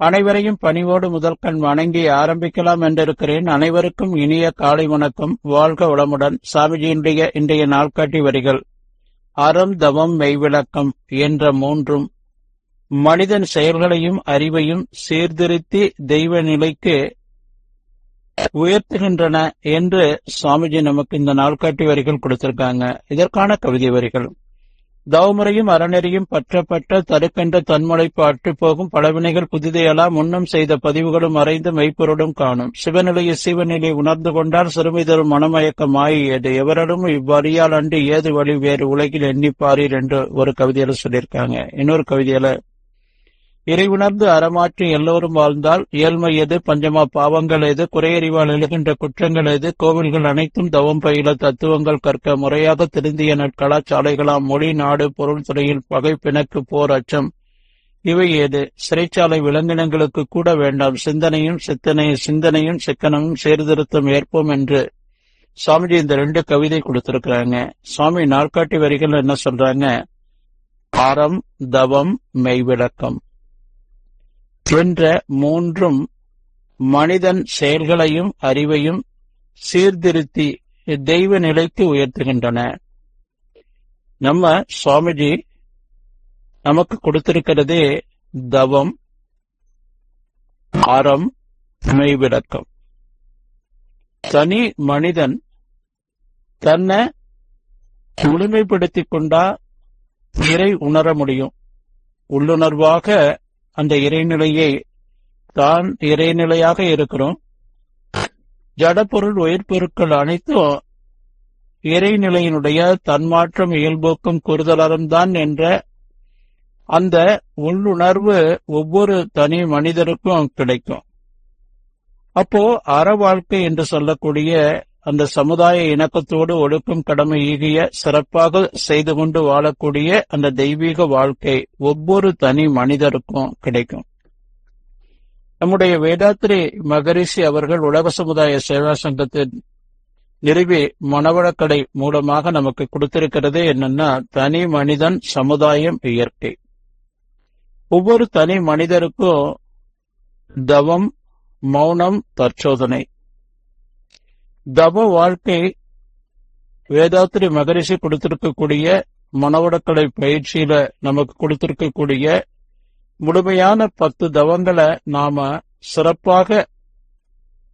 அனைவரையும் பணிவோடு முதல் கண் வணங்கி ஆரம்பிக்கலாம் என்றிருக்கிறேன். அனைவருக்கும் இனிய காலை வணக்கம். வாழ்க வளமுடன். சாமிஜியினுடைய இன்றைய நாள்காட்டி வரிகள். அறம் தவம் மெய்விளக்கம் என்ற மூன்றும் மனிதன் செயல்களையும் அறிவையும் சீர்திருத்தி தெய்வ நிலைக்கு உயர்த்துகின்றன என்று சுவாமிஜி நமக்கு இந்த நாள்காட்டி வரிகள் கொடுத்திருக்காங்க. இதற்கான கவிதை வரிகள். தவமுறையும் அறநெறியும் பற்றப்பட்ட தருக்கென்ற தன்முனைப்பு அற்றுப்போகும் பலவினைகள் புதிதையெல்லாம் முன்னம் செய்த பதிவுகளும் மறைந்து மெய்ப்பொருளும் காணும். சிவநிலையை சிவநிலை உணர்ந்து கொண்டால் சிறுமி தரும் மனமயக்கம் ஆகியது எவரிடம் இவ்வறியால் அன்று ஏது வழி வேறு உலகில் எண்ணிப்பாரீர் என்று ஒரு கவிதையில சொல்லியிருக்காங்க. இன்னொரு கவிதையில இறை உணர்ந்து அறமாற்றி எல்லோரும் வாழ்ந்தால் ஏழ்மை எது பஞ்சமா பாவங்கள் எது குறையறிவால் எழுகின்ற குற்றங்கள் எது கோவில்கள் அனைத்தும் தவம் பயில தத்துவங்கள் கற்க முறையாக திருந்திய நற்கலாச்சாலைகளாம் மொழி நாடு பொருள் துறையில் பகை பிணக்கு போர் அச்சம். இவை ஏது? சிறைச்சாலை விலங்கினங்களுக்கு கூட வேண்டாம். சிந்தனையும் சித்தனை சிந்தனையும் சிக்கனமும் சீர்திருத்தம் ஏற்போம் என்று சுவாமிஜி இந்த ரெண்டு கவிதை கொடுத்திருக்கிறாங்க. சுவாமி நாற்காட்டி வரிகள் என்ன சொல்றாங்க? அறம் தவம் மெய்விளக்கம். என்ற மூன்றும் மனிதன் செயல்களையும் அறிவையும் சீர்திருத்தி தெய்வ நிலைக்கு உயர்த்துகின்றன. நம்ம சுவாமிஜி நமக்கு கொடுத்திருக்கிறதே தவம் அறம் மெய்விளக்கம் தனி மனிதன் தன்னை முழுமைப்படுத்திக் கொண்டா இறை உணர முடியும். உள்ளுணர்வாக அந்த இறைநிலையை தான் இறைநிலையாக இருக்கிறோம். ஜடப்பொருள் உயிர்ப்பொருட்கள் அனைத்தும் இறைநிலையினுடைய தன்மாற்றம் இயல்போக்கும் கூறுதலரும் தான் என்ற அந்த உள்ளுணர்வு ஒவ்வொரு தனி மனிதருக்கும் கிடைக்கும். அப்போ அற வாழ்க்கை என்று சொல்லக்கூடிய அந்த சமுதாய இணக்கத்தோடு ஒழுக்கம் கடமை ஈகிய சிறப்பாக செய்து கொண்டு வாழக்கூடிய அந்த தெய்வீக வாழ்க்கை ஒவ்வொரு தனி மனிதருக்கும் கிடைக்கும். நம்முடைய வேதாத்திரி மகரிஷி அவர்கள் உலக சமுதாய சேவா சங்கத்தின் நிறுவி மனவளக்கடை மூலமாக நமக்கு கொடுத்திருக்கிறது என்னன்னா தனி மனிதன் சமுதாயம் இயற்கை. ஒவ்வொரு தனி மனிதருக்கும் தவம் மௌனம் தற்சோதனை. தவ வாழ்க்கை வேதாத்திரி மகரிஷி கொடுத்திருக்கக்கூடிய மனவடக்கலை பயிற்சியில நமக்கு கொடுத்திருக்கக்கூடிய முழுமையான பத்து தவங்களை நாம சிறப்பாக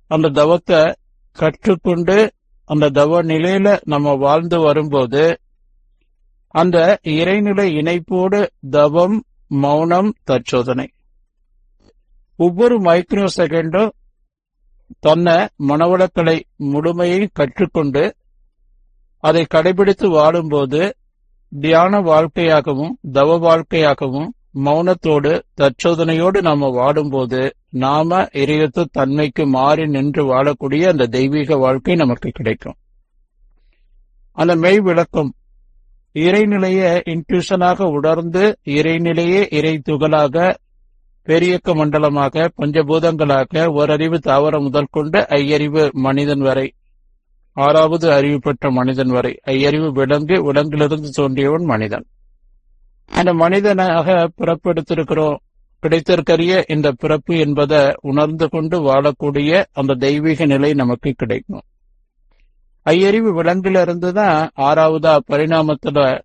அந்த தவத்தை கற்றுக்கொண்டு அந்த தவ நிலையில நம்ம வாழ்ந்து வரும்போது அந்த இறைநிலை இணைப்போடு தவம் மௌனம் தற்சோதனை. ஒவ்வொரு மைக்ரோ செகண்டும் தன்னை மனவளக்கலை முழுமையை கற்றுக்கொண்டு அதை கடைபிடித்து வாழும்போது தியான வாழ்க்கையாகவும் தவ வாழ்க்கையாகவும் மௌனத்தோடு தற்சோதனையோடு நாம வாடும்போது நாம இறையத்து தன்மைக்கு மாறி நின்று வாழக்கூடிய அந்த தெய்வீக வாழ்க்கை நமக்கு கிடைக்கும். அந்த மெய் விளக்கம் இறைநிலையை இன்ட்யூஷனாக உணர்ந்து இறைநிலையே இறை துகளாக பெரியக்க மண்டலமாக பஞ்சபூதங்களாக ஓரறிவு தாவரம் முதல் கொண்டு ஐயறிவு மனிதன் வரை. ஆறாவது அறிவு பெற்ற மனிதன் வரை. ஐயறிவு விலங்கு விலங்கிலிருந்து தோன்றியவன் மனிதன். அந்த மனிதனாக பிறப்பெடுத்திருக்கிறோம். கிடைத்திருக்கிற இந்த பிறப்பு என்பதை உணர்ந்து கொண்டு வாழக்கூடிய அந்த தெய்வீக நிலை நமக்கு கிடைக்கும். ஐயறிவு விலங்கிலிருந்து தான் ஆறாவதா பரிணாமத்துல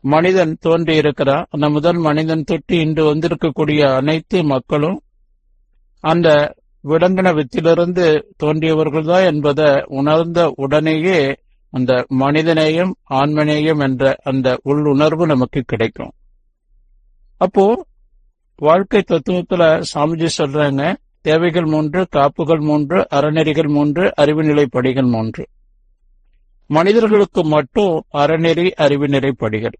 மனிதன் தோன்றி இருக்கிறான் அந்த முதல் மனிதன் தொட்டி இன்று வந்திருக்கக்கூடிய அனைத்து மக்களும் அந்த விலங்கின வித்திலிருந்து தோன்றியவர்கள் தான் என்பதை உணர்ந்த உடனேயே அந்த மனிதநேயம் ஆன்மநேயம் என்ற அந்த உள்ளுணர்வு நமக்கு கிடைக்கும். அப்போ வாழ்க்கை தத்துவத்துல சாமிஜி சொல்றாங்க தேவைகள் மூன்று காப்புகள் மூன்று அறநெறிகள் மூன்று அறிவுநிலை படிகள் மூன்று. மனிதர்களுக்கு மட்டும் அறநெறி அறிவுநிலை படிகள்.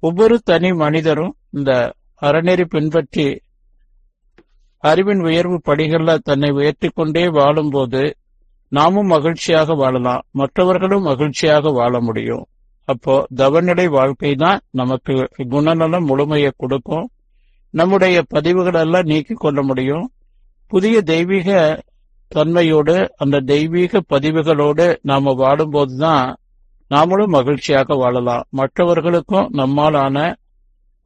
ஒவ்வொரு தனி மனிதரும் இந்த அறநெறி பின்பற்றி அறிவின் உயர்வு படிகள்ல தன்னை உயர்த்தி கொண்டே வாழும்போது நாமும் மகிழ்ச்சியாக வாழலாம். மற்றவர்களும் மகிழ்ச்சியாக வாழ முடியும். அப்போ தவநிலை வாழ்க்கை தான் நமக்கு குணநலம் முழுமையை கொடுக்கும். நம்முடைய பதிவுகளெல்லாம் நீக்கி நீக்கிக் கொள்ள முடியும். புதிய தெய்வீக தன்மையோடு அந்த தெய்வீக பதிவுகளோடு நாம வாழும்போதுதான் நாமளும் மகிழ்ச்சியாக வாழலாம். மற்றவர்களுக்கும் நம்மாலான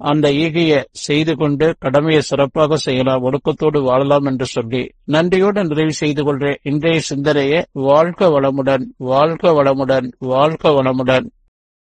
அந்த ஈகையை செய்து கொண்டு கடமையை சிறப்பாக செய்யலாம் ஒடுக்கத்தோடு வாழலாம் என்று சொல்லி நன்றியோடு நிறைவு செய்து கொள்றேன் இன்றைய சிந்தனையை வாழ்க வளமுடன் வாழ்க வளமுடன் வாழ்க வளமுடன்.